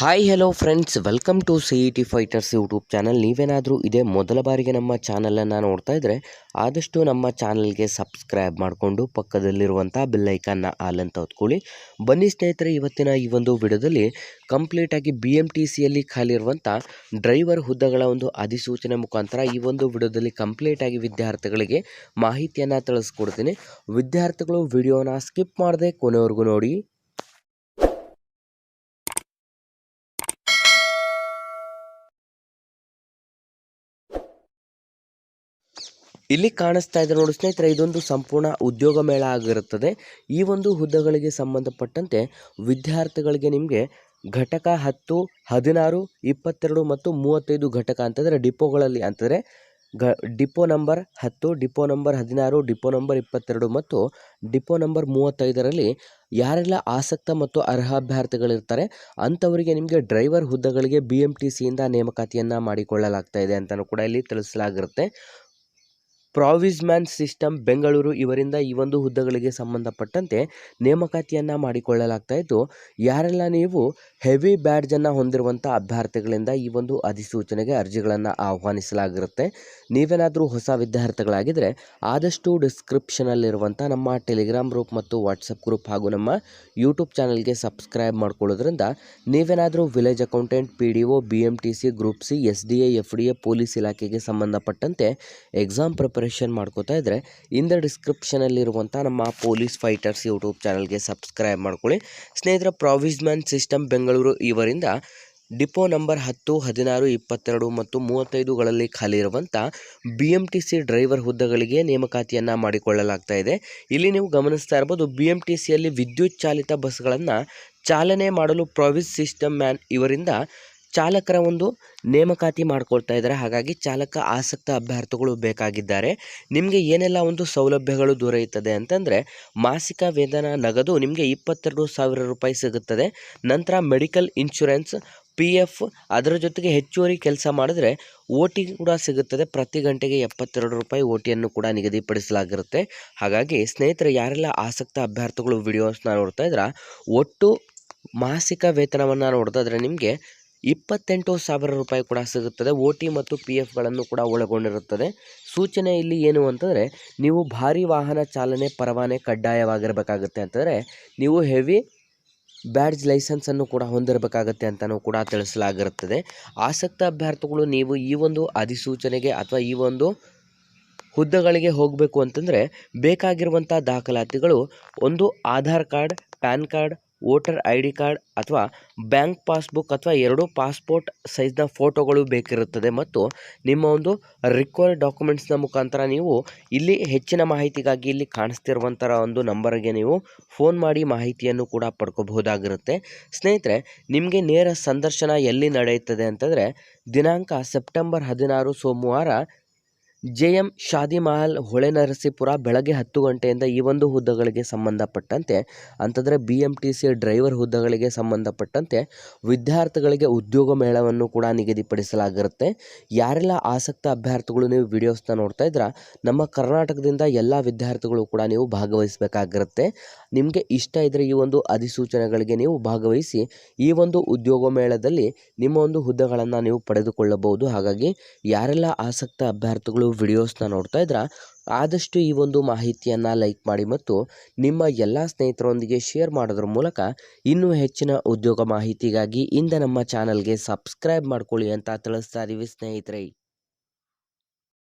Hi hello friends welcome to C E T fighters YouTube channel ನೀವೇನಾದರೂ ಇದೇ ಮೊದಲ ಬಾರಿಗೆ ನಮ್ಮ ಚಾನಲನ್ನು ನೋಡ್ತಾ ಇದ್ದರೆ ಆದಷ್ಟು ನಮ್ಮ ಚಾನಲ್ಗೆ ಸಬ್ಸ್ಕ್ರೈಬ್ ಮಾಡಿಕೊಂಡು ಪಕ್ಕದಲ್ಲಿರುವಂಥ ಬೆಲ್ಲೈಕನ್ನ ಆಲ್ ಅಂತ ಹೊತ್ಕೊಳ್ಳಿ. ಬನ್ನಿ ಸ್ನೇಹಿತರೆ, ಇವತ್ತಿನ ಈ ಒಂದು ವಿಡಿಯೋದಲ್ಲಿ ಕಂಪ್ಲೀಟಾಗಿ ಬಿ ಎಂ ಟಿ ಸಿಯಲ್ಲಿ ಖಾಲಿ ಇರುವಂಥ ಡ್ರೈವರ್ ಹುದ್ದೆಗಳ ಒಂದು ಅಧಿಸೂಚನೆ ಮುಖಾಂತರ ಈ ಒಂದು ವಿಡಿಯೋದಲ್ಲಿ ಕಂಪ್ಲೀಟಾಗಿ ವಿದ್ಯಾರ್ಥಿಗಳಿಗೆ ಮಾಹಿತಿಯನ್ನು ತಿಳಿಸ್ಕೊಡ್ತೀನಿ. ವಿದ್ಯಾರ್ಥಿಗಳು ವಿಡಿಯೋನ ಸ್ಕಿಪ್ ಮಾಡದೆ ಕೊನೆವರೆಗೂ ನೋಡಿ. ಇಲ್ಲಿ ಕಾಣಿಸ್ತಾ ಇದೆ ನೋಡಿ ಸ್ನೇಹಿತರೆ, ಇದೊಂದು ಸಂಪೂರ್ಣ ಉದ್ಯೋಗ ಮೇಳ ಆಗಿರುತ್ತದೆ. ಈ ಒಂದು ಹುದ್ದೆಗಳಿಗೆ ಸಂಬಂಧಪಟ್ಟಂತೆ ವಿದ್ಯಾರ್ಥಿಗಳಿಗೆ ನಿಮಗೆ ಘಟಕ ಹತ್ತು, ಹದಿನಾರು, ಇಪ್ಪತ್ತೆರಡು ಮತ್ತು ಮೂವತ್ತೈದು ಘಟಕ ಅಂತಂದರೆ ಡಿಪೋಗಳಲ್ಲಿ ಅಂತಂದರೆ ಗ ಡಿಪೋ ನಂಬರ್ ಹತ್ತು, ಡಿಪೋ ನಂಬರ್ ಹದಿನಾರು, ಡಿಪೋ ನಂಬರ್ ಇಪ್ಪತ್ತೆರಡು ಮತ್ತು ಡಿಪೋ ನಂಬರ್ ಮೂವತ್ತೈದರಲ್ಲಿ ಯಾರೆಲ್ಲ ಆಸಕ್ತ ಮತ್ತು ಅರ್ಹ ಅಭ್ಯರ್ಥಿಗಳಿರ್ತಾರೆ ಅಂಥವರಿಗೆ ನಿಮಗೆ ಡ್ರೈವರ್ ಹುದ್ದೆಗಳಿಗೆ ಬಿ ಎಂ ಟಿ ಸಿಯಿಂದ ನೇಮಕಾತಿಯನ್ನು ಮಾಡಿಕೊಳ್ಳಲಾಗ್ತಾ ಇದೆ ಅಂತಲೂ ಕೂಡ ಇಲ್ಲಿ ತಿಳಿಸಲಾಗಿರುತ್ತೆ. ಪ್ರಾವಿಸ್ಮ್ಯಾನ್ ಸಿಸ್ಟಮ್ ಬೆಂಗಳೂರು ಇವರಿಂದ ಈ ಒಂದು ಹುದ್ದೆಗಳಿಗೆ ಸಂಬಂಧಪಟ್ಟಂತೆ ನೇಮಕಾತಿಯನ್ನು ಮಾಡಿಕೊಳ್ಳಲಾಗ್ತಾ ಇದ್ದು, ಯಾರೆಲ್ಲ ನೀವು ಹೆವಿ ಬ್ಯಾಡ್ಜನ್ನು ಹೊಂದಿರುವಂಥ ಅಭ್ಯರ್ಥಿಗಳಿಂದ ಈ ಒಂದು ಅಧಿಸೂಚನೆಗೆ ಅರ್ಜಿಗಳನ್ನು ಆಹ್ವಾನಿಸಲಾಗಿರುತ್ತೆ. ನೀವೇನಾದರೂ ಹೊಸ ವಿದ್ಯಾರ್ಥಿಗಳಾಗಿದ್ದರೆ ಆದಷ್ಟು ಡಿಸ್ಕ್ರಿಪ್ಷನಲ್ಲಿರುವಂಥ ನಮ್ಮ ಟೆಲಿಗ್ರಾಮ್ ಗ್ರೂಪ್ ಮತ್ತು ವಾಟ್ಸಪ್ ಗ್ರೂಪ್ ಹಾಗೂ ನಮ್ಮ ಯೂಟ್ಯೂಬ್ ಚಾನಲ್ಗೆ ಸಬ್ಸ್ಕ್ರೈಬ್ ಮಾಡ್ಕೊಳ್ಳೋದ್ರಿಂದ ನೀವೇನಾದರೂ village accountant, P D O, B M T C, group C, S D A, F D A, police ಇಲಾಖೆಗೆ ಸಂಬಂಧಪಟ್ಟಂತೆ ಎಕ್ಸಾಮ್ ಪ್ರಿಪರೇಷನ್ ಮಾಡ್ಕೋತಾ ಇದ್ದರೆ ಇಂದ ಡಿಸ್ಕ್ರಿಪ್ಷನಲ್ಲಿರುವಂಥ ನಮ್ಮ ಪೊಲೀಸ್ ಫೈಟರ್ಸ್ ಯೂಟ್ಯೂಬ್ ಚಾನಲ್ಗೆ ಸಬ್ಸ್ಕ್ರೈಬ್ ಮಾಡ್ಕೊಳ್ಳಿ. ಸ್ನೇಹಿತರ ಪ್ರಾವಿಸ್ಮ್ಯಾನ್ ಸಿಸ್ಟಮ್ ಬೆಂಗಳೂರು ಇವರಿಂದ ಡಿಪೋ ನಂಬರ್ ಹತ್ತು, ಹದಿನಾರು, ಇಪ್ಪತ್ತೆರಡು ಮತ್ತು ಮೂವತ್ತೈದುಗಳಲ್ಲಿ ಖಾಲಿ ಇರುವಂಥ B M T C driver ಹುದ್ದೆಗಳಿಗೆ ನೇಮಕಾತಿಯನ್ನು ಮಾಡಿಕೊಳ್ಳಲಾಗ್ತಾ ಇದೆ. ಇಲ್ಲಿ ನೀವು ಗಮನಿಸ್ತಾ ಇರ್ಬೋದು ಬಿ ಎಂ ಟಿ ಸಿಯಲ್ಲಿ ವಿದ್ಯುತ್ ಚಾಲಿತ ಬಸ್ಗಳನ್ನು ಚಾಲನೆ ಮಾಡಲು ಪ್ರಾವಿಸ್ ಸಿಸ್ಟಮ್ ಮ್ಯಾನ್ ಇವರಿಂದ ಚಾಲಕರ ಒಂದು ನೇಮಕಾತಿ ಮಾಡ್ಕೊಳ್ತಾ ಇದ್ದಾರೆ. ಹಾಗಾಗಿ ಚಾಲಕ ಆಸಕ್ತ ಅಭ್ಯರ್ಥಿಗಳು ಬೇಕಾಗಿದ್ದಾರೆ. ನಿಮಗೆ ಏನೆಲ್ಲ ಒಂದು ಸೌಲಭ್ಯಗಳು ದೊರೆಯುತ್ತದೆ ಅಂತಂದರೆ ಮಾಸಿಕ ವೇತನ ನಗದು ನಿಮಗೆ ಇಪ್ಪತ್ತೆರಡು ಸಾವಿರ ರೂಪಾಯಿ ಸಿಗುತ್ತದೆ. ನಂತರ ಮೆಡಿಕಲ್ ಇನ್ಶೂರೆನ್ಸ್, ಪಿ ಎಫ್, ಅದರ ಜೊತೆಗೆ ಹೆಚ್ಚುವರಿ ಕೆಲಸ ಮಾಡಿದ್ರೆ ಓ ಟಿ ಕೂಡ ಸಿಗುತ್ತದೆ. ಪ್ರತಿ ಗಂಟೆಗೆ ಎಪ್ಪತ್ತೆರಡು ರೂಪಾಯಿ ಓ ಟಿಯನ್ನು ಕೂಡ ನಿಗದಿಪಡಿಸಲಾಗಿರುತ್ತೆ. ಹಾಗಾಗಿ ಸ್ನೇಹಿತರೆ, ಯಾರೆಲ್ಲ ಆಸಕ್ತ ಅಭ್ಯರ್ಥಿಗಳು ವಿಡಿಯೋಸ್ನ ನೋಡ್ತಾ ಇದ್ರೆ ಒಟ್ಟು ಮಾಸಿಕ ವೇತನವನ್ನು ನೋಡ್ತಾ ಇದ್ರೆ ನಿಮಗೆ ಇಪ್ಪತ್ತೆಂಟು ಸಾವಿರ ರೂಪಾಯಿ ಕೂಡ ಸಿಗುತ್ತದೆ. ಓ ಟಿ ಮತ್ತು ಪಿ ಎಫ್ಗಳನ್ನು ಕೂಡ ಒಳಗೊಂಡಿರುತ್ತದೆ. ಸೂಚನೆ ಇಲ್ಲಿ ಏನು ಅಂತಂದರೆ, ನೀವು ಭಾರಿ ವಾಹನ ಚಾಲನೆ ಪರವಾನೆ ಕಡ್ಡಾಯವಾಗಿರಬೇಕಾಗುತ್ತೆ ಅಂತಂದರೆ, ನೀವು ಹೆವಿ ಬ್ಯಾಡ್ಜ್ ಲೈಸೆನ್ಸನ್ನು ಕೂಡ ಹೊಂದಿರಬೇಕಾಗತ್ತೆ ಅಂತಲೂ ಕೂಡ ತಿಳಿಸಲಾಗಿರುತ್ತದೆ. ಆಸಕ್ತ ಅಭ್ಯರ್ಥಿಗಳು ನೀವು ಈ ಒಂದು ಅಧಿಸೂಚನೆಗೆ ಅಥವಾ ಈ ಒಂದು ಹುದ್ದೆಗಳಿಗೆ ಹೋಗಬೇಕು ಅಂತಂದರೆ ಬೇಕಾಗಿರುವಂಥ ದಾಖಲಾತಿಗಳು ಒಂದು Aadhaar card, PAN card voter I D card ಅಥವಾ ಬ್ಯಾಂಕ್ ಪಾಸ್ಬುಕ್ ಅಥವಾ ಎರಡೂ ಪಾಸ್ಪೋರ್ಟ್ ಸೈಜ್ನ ಫೋಟೋಗಳು ಬೇಕಿರುತ್ತದೆ ಮತ್ತು ನಿಮ್ಮ ಒಂದು ರಿಕ್ವೈರ್ಡ್ ಡಾಕ್ಯುಮೆಂಟ್ಸ್ನ ಮುಖಾಂತರ ನೀವು ಇಲ್ಲಿ ಹೆಚ್ಚಿನ ಮಾಹಿತಿಗಾಗಿ ಇಲ್ಲಿ ಕಾಣಿಸ್ತಿರುವಂಥ ಒಂದು ನಂಬರ್ಗೆ ನೀವು ಫೋನ್ ಮಾಡಿ ಮಾಹಿತಿಯನ್ನು ಕೂಡ ಪಡ್ಕೋಬಹುದಾಗಿರುತ್ತೆ. ಸ್ನೇಹಿತರೆ, ನಿಮಗೆ ನೇರ ಸಂದರ್ಶನ ಎಲ್ಲಿ ನಡೆಯುತ್ತದೆ ಅಂತಂದರೆ ದಿನಾಂಕ ಸೆಪ್ಟೆಂಬರ್ ಹದಿನಾರು ಸೋಮವಾರ ಜೆ ಎಂ ಶಾದಿ ಮಹಲ್ ಹೊಳೆ ನರಸೀಪುರ ಬೆಳಗ್ಗೆ ಹತ್ತು ಗಂಟೆಯಿಂದ ಈ ಒಂದು ಹುದ್ದೆಗಳಿಗೆ ಸಂಬಂಧಪಟ್ಟಂತೆ ಅಂತಂದರೆ B M T C driver ಹುದ್ದೆಗಳಿಗೆ ಸಂಬಂಧಪಟ್ಟಂತೆ ವಿದ್ಯಾರ್ಥಿಗಳಿಗೆ ಉದ್ಯೋಗ ಮೇಳವನ್ನು ಕೂಡ ನಿಗದಿಪಡಿಸಲಾಗಿರುತ್ತೆ. ಯಾರೆಲ್ಲ ಆಸಕ್ತ ಅಭ್ಯರ್ಥಿಗಳು ನೀವು ವಿಡಿಯೋಸ್ನ ನೋಡ್ತಾ ಇದ್ರೆ ನಮ್ಮ ಕರ್ನಾಟಕದಿಂದ ಎಲ್ಲ ವಿದ್ಯಾರ್ಥಿಗಳು ಕೂಡ ನೀವು ಭಾಗವಹಿಸಬೇಕಾಗಿರುತ್ತೆ. ನಿಮಗೆ ಇಷ್ಟ ಇದ್ದರೆ ಈ ಒಂದು ಅಧಿಸೂಚನೆಗಳಿಗೆ ನೀವು ಭಾಗವಹಿಸಿ, ಈ ಒಂದು ಉದ್ಯೋಗ ಮೇಳದಲ್ಲಿ ನಿಮ್ಮ ಒಂದು ಹುದ್ದೆಗಳನ್ನು ನೀವು ಪಡೆದುಕೊಳ್ಳಬಹುದು. ಹಾಗಾಗಿ ಯಾರೆಲ್ಲ ಆಸಕ್ತ ಅಭ್ಯರ್ಥಿಗಳು ವಿಡಿಯೋಸ್ನ ನೋಡ್ತಾ ಇದ್ರೆ, ಆದಷ್ಟು ಈ ಒಂದು ಮಾಹಿತಿಯನ್ನು ಲೈಕ್ ಮಾಡಿ ಮತ್ತು ನಿಮ್ಮ ಎಲ್ಲ ಸ್ನೇಹಿತರೊಂದಿಗೆ ಶೇರ್ ಮಾಡೋದ್ರ ಮೂಲಕ ಇನ್ನೂ ಹೆಚ್ಚಿನ ಉದ್ಯೋಗ ಮಾಹಿತಿಗಾಗಿ ಇಂದ ನಮ್ಮ ಚಾನಲ್ಗೆ ಸಬ್ಸ್ಕ್ರೈಬ್ ಮಾಡ್ಕೊಳ್ಳಿ ಅಂತ ತಿಳಿಸ್ತಾ ಇದ್ದೀವಿ ಸ್ನೇಹಿತರೆ.